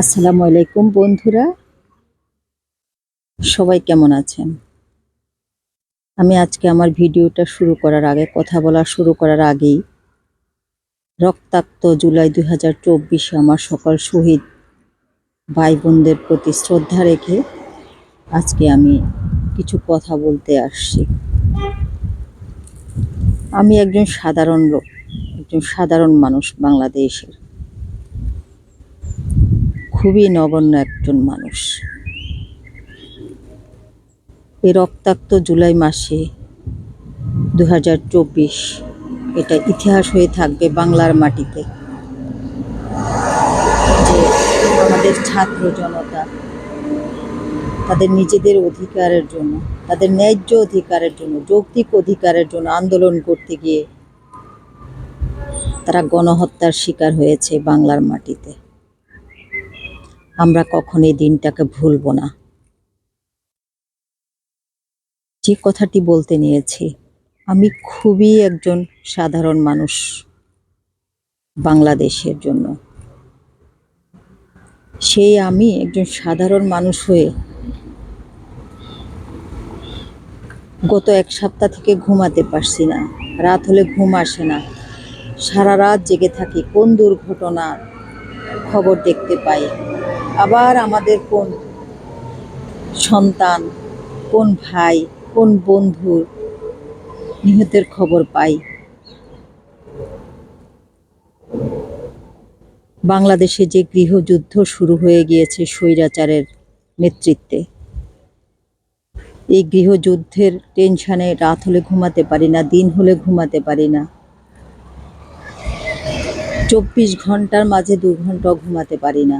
আসসালামু আলাইকুম বন্ধুরা। সবাই কেমন আছেন? আমি আজকে আমার ভিডিওটা শুরু করার আগে, কথা বলা শুরু করার আগেই, রক্তাক্ত জুলাই দুই হাজার চব্বিশে আমার সকল শহীদ ভাই বোনদের প্রতি শ্রদ্ধা রেখে আজকে আমি কিছু কথা বলতে আসছি। আমি একজন সাধারণ লোক, একজন সাধারণ মানুষ বাংলাদেশের। খুবই নগণ্য একজন মানুষ। এই রক্তাক্ত জুলাই মাসে দু হাজার চব্বিশ এটা ইতিহাস হয়ে থাকবে বাংলার মাটিতে। যে আমাদের ছাত্র জনতা, তাদের নিজেদের অধিকারের জন্য, তাদের ন্যায্য অধিকারের জন্য, যৌক্তিক অধিকারের জন্য আন্দোলন করতে গিয়ে তারা গণহত্যার শিকার হয়েছে বাংলার মাটিতে। আমরা কখন এই দিনটাকে ভুলব না। যে কথাটি বলতে নিয়েছি, আমি খুবই একজন সাধারণ মানুষ বাংলাদেশের জন্য। সেই আমি একজন সাধারণ মানুষ হয়ে গত এক সপ্তাহ থেকে ঘুমাতে পারছি না, রাত হলে ঘুম আসে না। সারা রাত জেগে থাকি, কোন দুর্ঘটনার খবর দেখতে পাই। আবার আমাদের কোন সন্তান, কোন ভাই, কোন বন্ধুর নিহতের খবর পাই? বাংলাদেশে যে গৃহযুদ্ধ শুরু হয়ে গিয়েছে স্বৈরাচারের নেতৃত্বে, এই গৃহযুদ্ধের টেনশনে রাত হলে ঘুমাতে পারি না, দিন হলে ঘুমাতে পারি না। চব্বিশ ঘণ্টার মাঝে দু ঘন্টাও ঘুমাতে পারি না।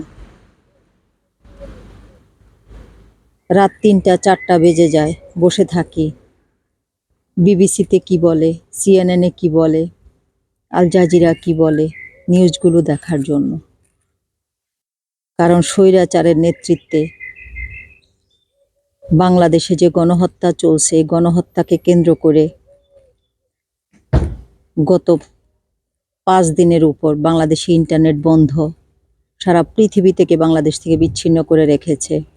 রাত তিনটা, চারটা বেজে যায়, বসে থাকি। বিবিসিতে কি বলে, সিএনএনে কি বলে, আল জাজিরা কি বলে, নিউজগুলো দেখার জন্য। কারণ স্বৈরাচারের নেতৃত্বে বাংলাদেশে যে গণহত্যা চলছে গণহত্যাকে কেন্দ্র করে গত পাঁচ দিনের উপর বাংলাদেশে ইন্টারনেট বন্ধ সারা পৃথিবী থেকে বাংলাদেশ থেকে বিচ্ছিন্ন করে রেখেছে।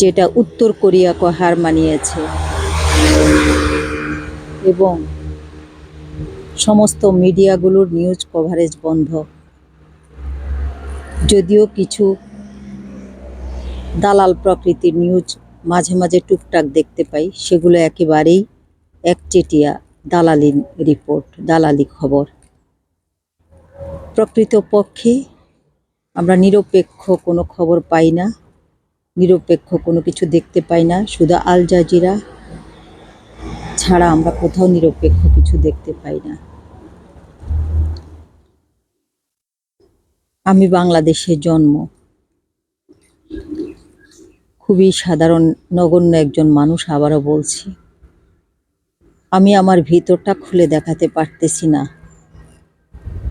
যেটা উত্তর কোরিয়াকে হার মানিয়েছে। এবং সমস্ত মিডিয়াগুলোর নিউজ কভারেজ বন্ধ। যদিও কিছু দালাল প্রকৃতির নিউজ মাঝে মাঝে টুকটাক দেখতে পাই, সেগুলো একেবারেই একচেটিয়া দালালি রিপোর্ট, দালালি খবর। প্রকৃতপক্ষে আমরা নিরপেক্ষ কোনো খবর পাই না। নিরপেক্ষ, কোনো কিছু দেখতে পাই না। শুধু আল জাজিরা ছাড়া আমরা কোথাও নিরপেক্ষ কিছু দেখতে পাই না। আমি বাংলাদেশে জন্ম। খুবই সাধারণ, নগণ্য একজন মানুষ আবারও বলছি। আমি আমার ভিতরটা খুলে দেখাতে পারতেছি না।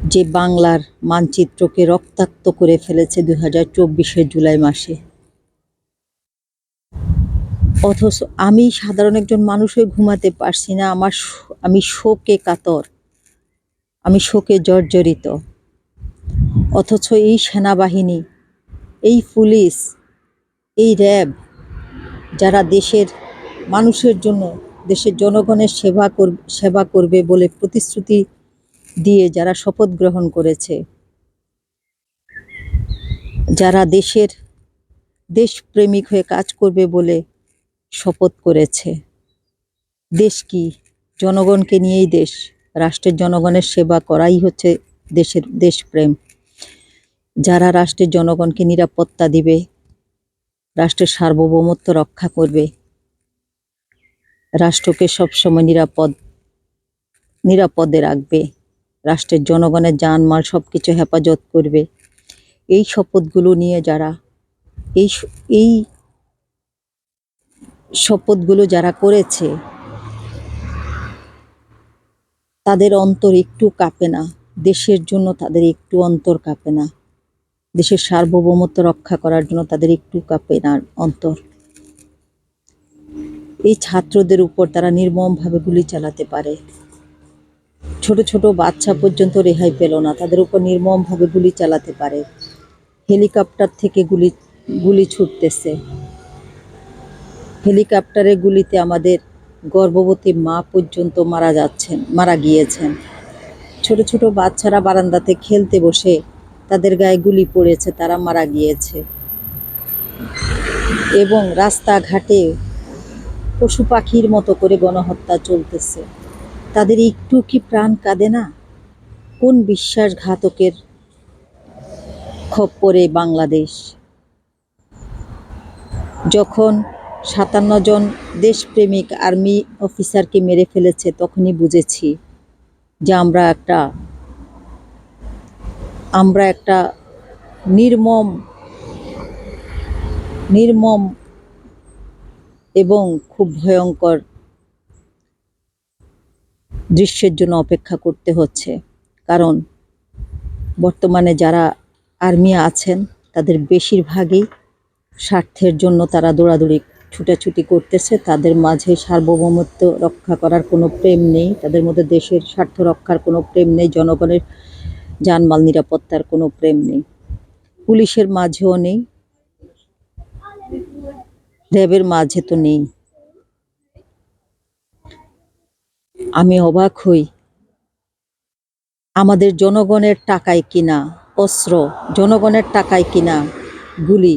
যে বাংলার মানচিত্রকে রক্তাক্ত করে ফেলেছে দু হাজার জুলাই মাসে। অথচ আমি সাধারণ একজন মানুষ হয়ে ঘুমাতে পারছি না। আমার আমি শোকে কাতর। আমি শোকে জর্জরিত। অথচ এই সেনাবাহিনী, এই পুলিশ, এই র্যাব, যারা দেশের, মানুষের জন্য, দেশের জনগণের সেবা কর সেবা করবে বলে প্রতিশ্রুতি দিয়ে যারা শপথ গ্রহণ করেছে, যারা দেশের দেশপ্রেমিক হয়ে কাজ করবে বলে শপথ করেছে। দেশ কি? জনগণকে নিয়েই দেশ। রাষ্ট্রের জনগণের সেবা করাই হচ্ছে দেশের দেশপ্রেম। যারা রাষ্ট্রের জনগণকে নিরাপত্তা দিবে, রাষ্ট্রের সার্বভৌমত্ব রক্ষা করবে, রাষ্ট্রকে সবসময় নিরাপদ, নিরাপদে রাখবে, রাষ্ট্রের জনগণের জানমাল সব কিছু হেফাজত করবে, এই শপথগুলো নিয়ে যারা, এই এই শপথগুলো যারা করেছে, তাদের অন্তর একটু কাঁপে না, দেশের জন্য তাদের একটু অন্তর কাঁপে না, দেশের সার্বভৌমত্ব রক্ষা করার জন্য তাদের একটু কাঁপে না অন্তর। এই ছাত্রদের উপর তারা নির্মমভাবে গুলি চালাতে পারে। ছোট ছোট বাচ্চা পর্যন্ত রেহাই পেল না, তাদের উপর নির্মমভাবে গুলি চালাতে পারে। হেলিকপ্টার থেকে গুলি গুলি ছুটতেছে। হেলিকপ্টারের গুলিতে আমাদের গর্ভবতী মা পর্যন্ত মারা যাচ্ছেন, মারা গিয়েছেন। ছোট ছোট বাচ্চারা বারান্দাতে খেলতে বসে তাদের গায়ে গুলি পড়েছে, তারা মারা গিয়েছে। এবং রাস্তাঘাটে পশু পাখির মতো করে গণহত্যা চলতেছে। তাদের একটু কি প্রাণ কাঁদে না? কোন বিশ্বাসঘাতকের খপ্পরে বাংলাদেশ? যখন সাতান্ন জন দেশপ্রেমিক আর্মি অফিসারকে মেরে ফেলেছে, তখনই বুঝেছি যে আমরা একটা আমরা একটা নির্মম নির্মম এবং খুব ভয়ঙ্কর দৃশ্যের জন্য অপেক্ষা করতে হচ্ছে। কারণ বর্তমানে যারা আর্মি আছেন, তাদের বেশিরভাগই স্বার্থের জন্য তারা দৌড়াদৌড়ি ছুটাছুটি করতেছে, তাদের মাঝে সার্বভৌমত্ব রক্ষা করার কোনো প্রেম নেই, তাদের মধ্যে দেশের স্বার্থ রক্ষার কোনো প্রেম নেই, জনগণের জানমাল নিরাপত্তার কোনো প্রেম নেই, পুলিশের মাঝেও নেই, র্যাবের মাঝে তো নেই। আমি অবাক হই, আমাদের জনগণের টাকায় কিনা অস্ত্র, জনগণের টাকায় কিনা গুলি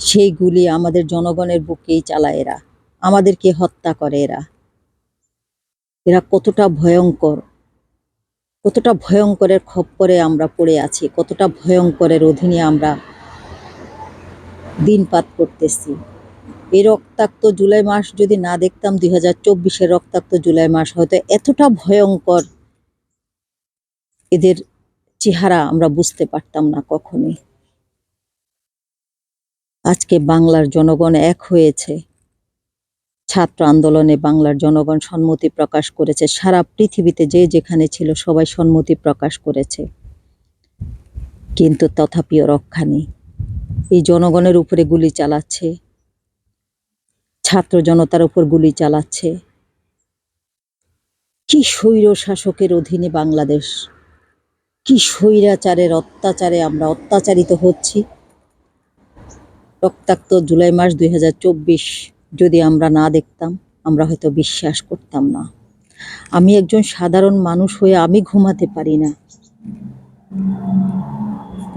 সেই গুলি আমাদের জনগণের বুকেই চালায় এরা। আমাদেরকে হত্যা করে এরা। এরা কতটা ভয়ঙ্কর, কতটা ভয়ঙ্করের খপ্পরে আমরা পড়ে আছি, কতটা ভয়ঙ্করের অধীনে আমরা দিনপাত করতেছি। এই রক্তাক্ত জুলাই মাস যদি না দেখতাম, দুই হাজার চব্বিশের রক্তাক্ত জুলাই মাস হয়তো এতটা ভয়ঙ্কর এদের চেহারা আমরা বুঝতে পারতাম না কখনোই। আজকে বাংলার জনগণ এক হয়েছে। ছাত্র আন্দোলনে বাংলার জনগণ সম্মতি প্রকাশ করেছে। সারা পৃথিবীতে যে যেখানে ছিল সবাই সম্মতি প্রকাশ করেছে। কিন্তু তথাপিও রক্ষা নেই। এই জনগণের উপরে গুলি চালাচ্ছে। ছাত্র জনতার উপর গুলি চালাচ্ছে। কি স্বৈর শাসকের অধীনে বাংলাদেশ? কি স্বৈরাচারের অত্যাচারে আমরা অত্যাচারিত হচ্ছি? রক্তাক্ত জুলাই মাস দুই হাজার চব্বিশ যদি আমরা না দেখতাম, আমরা হয়তো বিশ্বাস করতাম না। আমি একজন সাধারণ মানুষ হয়ে আমি ঘুমাতে পারি না।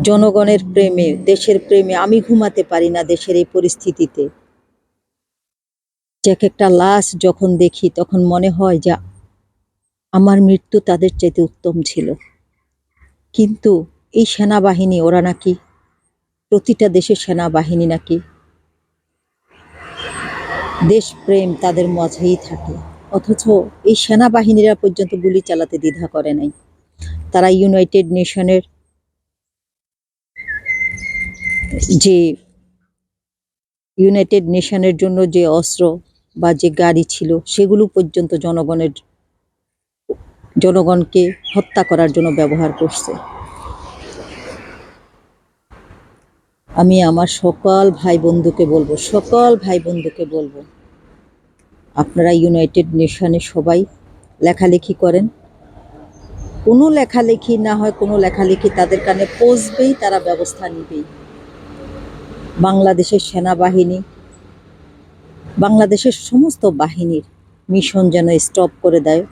জনগণের প্রেমে, দেশের প্রেমে আমি ঘুমাতে পারি না দেশের এই পরিস্থিতিতে। এক একটা লাশ যখন দেখি, তখন মনে হয় যে আমার মৃত্যু তাদের চাইতে উত্তম ছিল। কিন্তু এই সেনাবাহিনী, ওরা নাকি প্রতিটা দেশের সেনাবাহিনী নাকি? দেশপ্রেম তাদের মাঝেই থাকে। অথচ এই সেনাবাহিনীরা পর্যন্ত গুলি চালাতে দ্বিধা করে নাই। তারা ইউনাইটেড নেশনের যে ইউনাইটেড নেশনের জন্য যে অস্ত্র বা যে গাড়ি ছিল, সেগুলো পর্যন্ত জনগণের, জনগণকে হত্যা করার জন্য ব্যবহার করছে। আমি আমার সকল ভাই বন্ধুকে বলব, সকল ভাই বন্ধুকে বলব, আপনারা ইউনাইটেড নেশনে সবাই লেখালেখি করেন। কোনো লেখালেখি না হয়, কোনো লেখালেখি তাদের কানে পৌঁছবেই, তারা ব্যবস্থা নিবেই। বাংলাদেশের সেনাবাহিনী, বাংলাদেশের সমস্ত বাহিনীর মিশন যেন স্টপ করে দেয়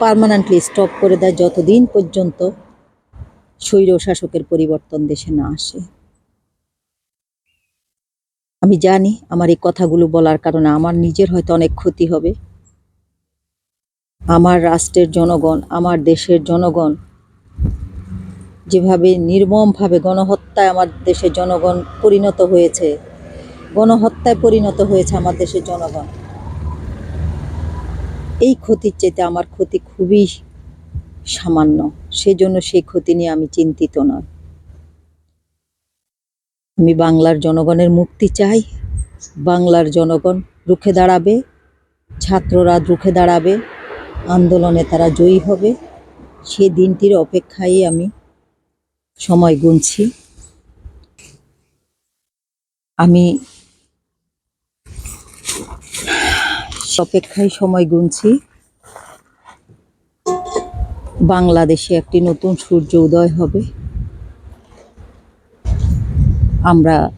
পার্মানেন্টলি স্টপ করে দেয়, যতদিন পর্যন্ত স্বৈর শাসকের পরিবর্তন দেশে না আসে। আমি জানি আমার এই কথাগুলো বলার কারণে আমার নিজের হয়তো অনেক ক্ষতি হবে। আমার রাষ্ট্রের জনগণ, আমার দেশের জনগণ যেভাবে নির্মমভাবে গণহত্যায় আমার দেশের জনগণ পরিণত হয়েছে, গণহত্যায় পরিণত হয়েছে আমার দেশের জনগণ। এই ক্ষতির চেয়ে আমার ক্ষতি খুবই সামান্য, সেজন্য সেই ক্ষতি নিয়ে আমি চিন্তিত নয়। আমি বাংলার জনগণের মুক্তি চাই। বাংলার জনগণ রুখে দাঁড়াবে, ছাত্ররা রুখে দাঁড়াবে, আন্দোলনে তারা জয়ী হবে। সে দিনটির অপেক্ষায় আমি সময় গুনছি। আমি অপেক্ষায় সময় গুনছি। বাংলাদেশে একটি নতুন সূর্য উদয় হবে। আমরা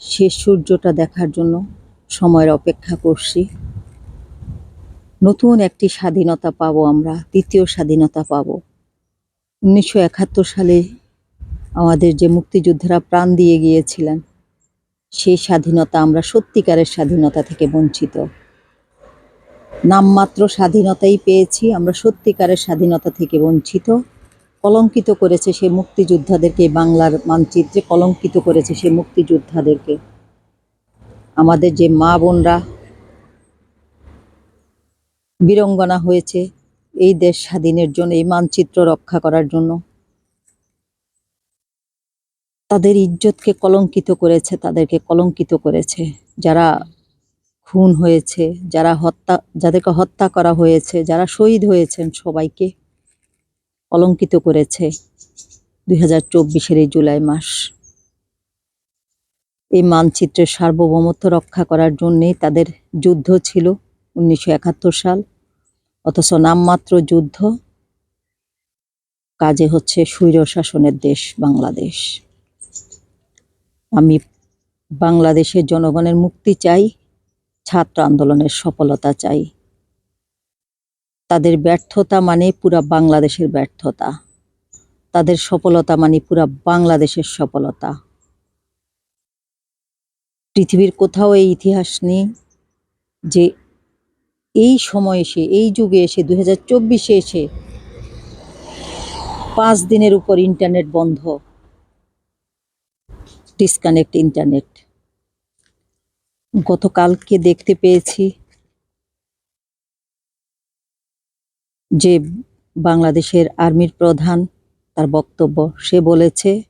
সে সূর্যটা দেখার জন্য সময়ের অপেক্ষা করছি। নতুন একটি স্বাধীনতা পাব আমরা, দ্বিতীয় স্বাধীনতা পাবো। উনিশশো একাত্তর সালে আমাদের যে মুক্তিযোদ্ধারা প্রাণ দিয়ে গিয়েছিলেন, সেই স্বাধীনতা আমরা সত্যিকারের স্বাধীনতা থেকে বঞ্চিত। নামমাত্র স্বাধীনতাই পেয়েছি, আমরা সত্যিকারের স্বাধীনতা থেকে বঞ্চিত। কলঙ্কিত করেছে সে মুক্তিযোদ্ধাদেরকে, বাংলার মানচিত্রে কলঙ্কিত করেছে সে মুক্তিযোদ্ধাদেরকে। আমাদের যে মা বোনরা বীরঙ্গনা হয়েছে এই দেশ স্বাধীনের জন্য, এই মানচিত্র রক্ষা করার জন্য, তাদের ইজ্জতকে কলঙ্কিত করেছে, তাদেরকে কলঙ্কিত করেছে। যারা খুন হয়েছে, যারা হত্যা, যাদেরকে হত্যা করা হয়েছে, যারা শহীদ হয়েছেন সবাইকে কলঙ্কিত করেছে দুই হাজার চব্বিশের এই জুলাই মাস। এই মানচিত্রের সার্বভৌমত্ব রক্ষা করার জন্যেই তাদের যুদ্ধ ছিল উনিশশো একাত্তর সাল। অথচ নামমাত্র যুদ্ধ কাজে হচ্ছে স্বৈর শাসনের দেশ বাংলাদেশ। আমি বাংলাদেশের জনগণের মুক্তি চাই, ছাত্র আন্দোলনের সফলতা চাই। তাদের ব্যর্থতা মানে পুরা বাংলাদেশের ব্যর্থতা। তাদের সফলতা মানে পুরা বাংলাদেশের সফলতা। পৃথিবীর কোথাও এই ইতিহাস নেই যে এই সময় এসে, এই যুগে এসে দু হাজার চব্বিশে এসে পাঁচ দিনের উপর ইন্টারনেট বন্ধ। Disconnect internet. গতকালকে দেখতে পেয়েছি যে বাংলাদেশের আর্মির প্রধান, তার বক্তব্য, সে বলেছে,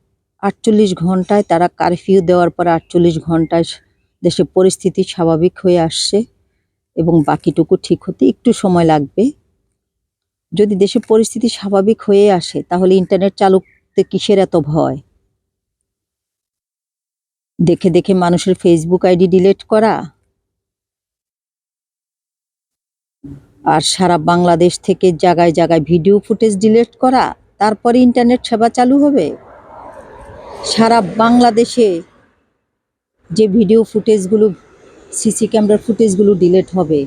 আটচল্লিশ ঘন্টায় তারা কারফিউ দেওয়ার পর আটচল্লিশ ঘন্টায় দেশে পরিস্থিতি স্বাভাবিক হয়ে আসছে এবং বাকিটুকু ঠিক হতে একটু সময় লাগবে। যদি দেশে পরিস্থিতি স্বাভাবিক হয়ে আসে, তাহলে ইন্টারনেট চালু করতে কিসের এত ভয়? দেখে দেখে মানুষের ফেসবুক আইডি ডিলিট করা আর সারা বাংলাদেশ থেকে জায়গায় জায়গায় ভিডিও ফুটেজ ডিলিট করা, তারপরে ইন্টারনেট সেবা চালু হবে। সারা বাংলাদেশে যে ভিডিও ফুটেজগুলো, সিসি ক্যামেরার ফুটেজগুলো ডিলিট হবে,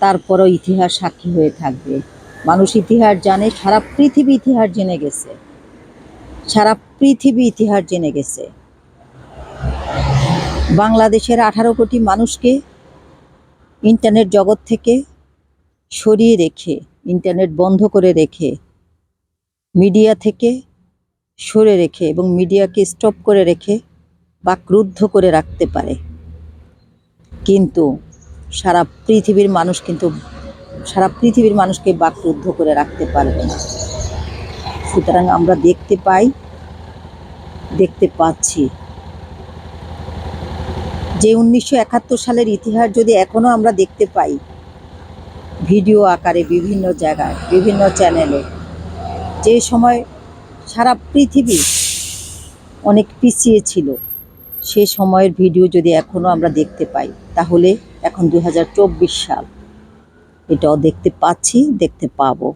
তারপরও ইতিহাস সাক্ষী হয়ে থাকবে। মানুষ ইতিহাস জানে, সারা পৃথিবী ইতিহাস জেনে গেছে। সারা পৃথিবী ইতিহাস জেনে গেছে। বাংলাদেশের আঠারো কোটি মানুষকে ইন্টারনেট জগৎ থেকে সরিয়ে রেখে ইন্টারনেট বন্ধ করে রেখে মিডিয়া থেকে সরে রেখে এবং মিডিয়াকে স্টপ করে রেখে বা ক্রুদ্ধ করে রাখতে পারে। কিন্তু সারা পৃথিবীর মানুষ কিন্তু, সারা পৃথিবীর মানুষকে বাকরুদ্ধ করে রাখতে পারবে না। সুতরাং আমরা দেখতে পাই, দেখতে পাচ্ছি যে উনিশশো একাত্তর সালের ইতিহাস যদি এখনও আমরা দেখতে পাই ভিডিও আকারে বিভিন্ন জায়গায়, বিভিন্ন চ্যানেলে। যে সময় সারা পৃথিবী অনেক পিছিয়ে ছিল, সে সময়ের ভিডিও যদি এখনও আমরা দেখতে পাই, তাহলে এখন দু হাজার চব্বিশ সাল। এটাও দেখতে পাচ্ছি, দেখতে পাবো।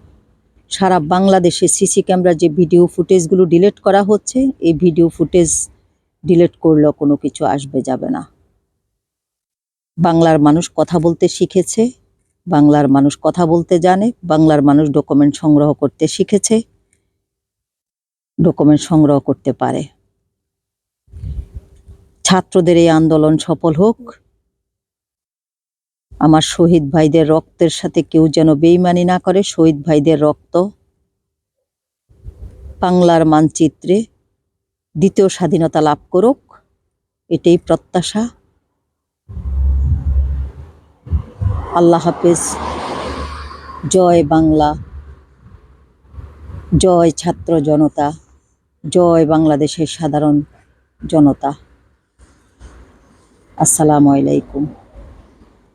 সারা বাংলাদেশে সিসি ক্যামেরা যে ভিডিও ফুটেজগুলো ডিলিট করা হচ্ছে, এই ভিডিও ফুটেজ ডিলিট করলেও কোনো কিছু আসবে, যাবে না। বাংলার মানুষ কথা বলতে শিখেছে বাংলার মানুষ কথা বলতে জানে, বাংলার মানুষ ডকুমেন্ট সংগ্রহ করতে শিখেছে ডকুমেন্ট সংগ্রহ করতে পারে। ছাত্রদের এই আন্দোলন সফল হোক। আমার শহীদ ভাইদের রক্তের সাথে কেউ যেন বেইমানি না করে, শহীদ ভাইদের রক্ত। বাংলার মানচিত্রে দ্বিতীয় স্বাধীনতা লাভ করুক, এটাই প্রত্যাশা। আল্লাহ হাফেজ। জয় বাংলা। জয় ছাত্র জনতা। জয় বাংলাদেশের সাধারণ জনতা। আসসালামু আলাইকুম।